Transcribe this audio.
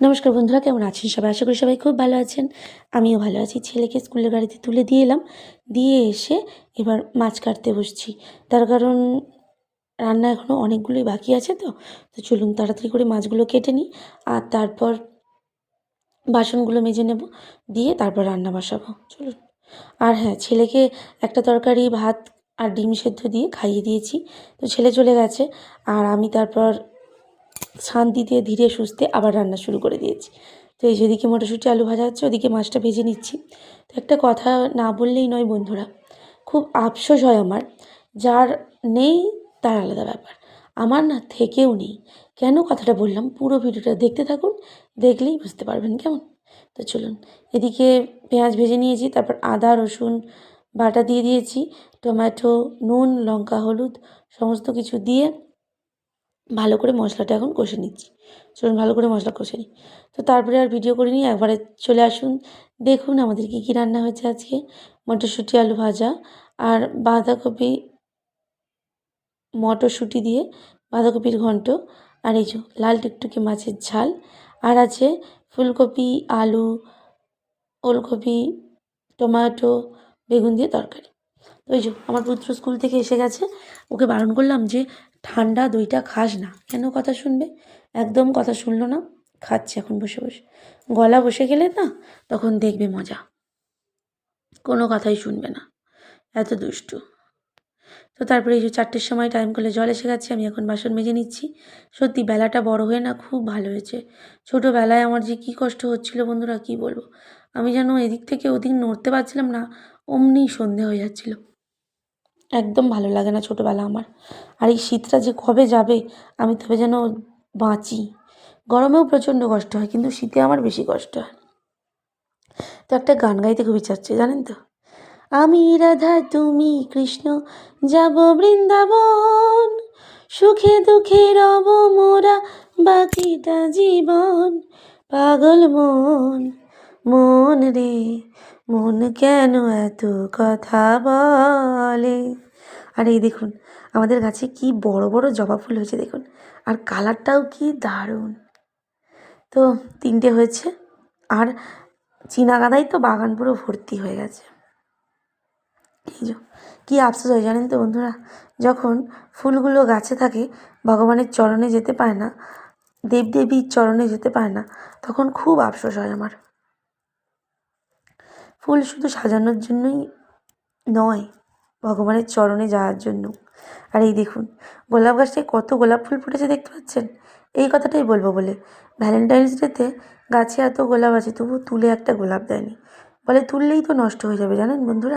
নমস্কার বন্ধুরা, কেমন আছেন সবাই? আশা করি সবাই খুব ভালো আছেন। আমিও ভালো আছি। ছেলেকে স্কুলের গাড়িতে তুলে দিয়ে এলাম। দিয়ে এসে এবার মাছ কাটতে বসছি। তার কারণ রান্না এখনও অনেকগুলোই বাকি আছে তো। তো চলুন তাড়াতাড়ি করে মাছগুলো কেটে নিই আর তারপর বাসনগুলো মেজে নেব। দিয়ে তারপর রান্না বসাবো। চলুন। আর হ্যাঁ ছেলেকে একটা তরকারি, ভাত আর ডিম সেদ্ধ দিয়ে খাইয়ে দিয়েছি। তো ছেলে চলে গেছে। আর আমি তারপর শান্তিতে ধীরে সুস্থে আবার রান্না শুরু করে দিয়েছি। তো এই যেদিকে মটরশুঁটি, আলু ভাজা হচ্ছে, ওদিকে মাছটা ভেজে নিচ্ছি। তো একটা কথা না বললেই নয় বন্ধুরা, খুব আফসোস হয় আমার, যার নেই তার আলাদা ব্যাপার। আমার না থেকেও নেই। কেন কথাটা বললাম? পুরো ভিডিওটা দেখতে থাকুন, দেখলেই বুঝতে পারবেন কেমন। তো চলুন, এদিকে পেঁয়াজ ভেজে নিয়েছি, তারপর আদা, রসুন, বাটা দিয়ে দিয়েছি, টমেটো, নুন, লঙ্কা, হলুদ, সমস্ত কিছু দিয়ে ভালো করে মশলাটা এখন কষে নিচ্ছি। চলুন, ভালো করে মশলা কষে নিই। তো তারপরে আর ভিডিও করে নিই, একবারে চলে আসুন। দেখুন আমাদের কী কী রান্না হয়েছে আজকে। মটরশুঁটি, আলু ভাজা আর বাঁধাকপি, মটরশুঁটি দিয়ে বাঁধাকপির ঘন্ট। আর এই যে লাল টুকটুকি মাছের ঝাল। আর আছে ফুলকপি, আলু, ওলকপি, টমেটো, বেগুন দিয়ে তরকারি। ওই যে আমার পুত্র স্কুল থেকে এসে গেছে। ওকে বারণ করলাম যে, ঠান্ডা দইটা খাস না। কেন কথা শুনবে? একদম কথা শুনলো না। খাচ্ছে এখন বসে বসে। গলা বসে গেলে না, তখন দেখবে মজা। কোনো কথাই শুনবে না। এত দুষ্টু। তো তারপরে এই যে চারটের সময় টাইম করলে জল এসে গেছে, আমি এখন বাসন মেজে নিচ্ছি। সত্যি বেলাটা বড় হয়ে না খুব ভালো হয়েছে। ছোটোবেলায় আমার যে কী কষ্ট হচ্ছিল বন্ধুরা, কী বলব? আমি যেন এদিক থেকে ওদিক নড়তে পারছিলাম না, অমনি সন্ধে হয়ে যাচ্ছিল। একদম ভালো লাগে না ছোটোবেলা আমার। আর এই শীতটা যে কবে যাবে, আমি তবে যেন বাঁচি। গরমেও প্রচণ্ড কষ্ট হয়, কিন্তু শীতে আমার বেশি কষ্ট হয়। তো একটা গান গাইতে খুব ইচ্ছা হচ্ছে, জানেন তো? আমি রাধা, তুমি কৃষ্ণ, যাব বৃন্দাবন। সুখে দুঃখে রব মোরা বাকিটা জীবন। পাগল মন মন রে মন কেন এত কথা বলে? আর এই দেখুন, আমাদের গাছে কি বড় বড় জবা ফুল হয়েছে দেখুন, আর কালারটাও কি দারুণ। তো তিনটে হয়েছে, আর চীনা গাঁদাই তো বাগান পুরো ভর্তি হয়ে গেছে। এই যে, কী আফসোস হয় জানেন তো বন্ধুরা? যখন ফুলগুলো গাছে থাকে, ভগবানের চরণে যেতে পায় না, দেবদেবীর চরণে যেতে পায় না, তখন খুব আফসোস হয় আমার। ফুল শুধু সাজানোর জন্যই নয়, ভগবানের চরণে যাওয়ার জন্য। আর এই দেখুন, গোলাপ গাছটায় কত গোলাপ ফুল ফুটেছে দেখতে পাচ্ছেন? এই কথাটাই বলব বলে। ভ্যালেন্টাইন্স ডেতে গাছে এত গোলাপ আছে তবু তুলে একটা গোলাপ দেয়নি। বলে তুললেই তো নষ্ট হয়ে যাবে, জানেন বন্ধুরা?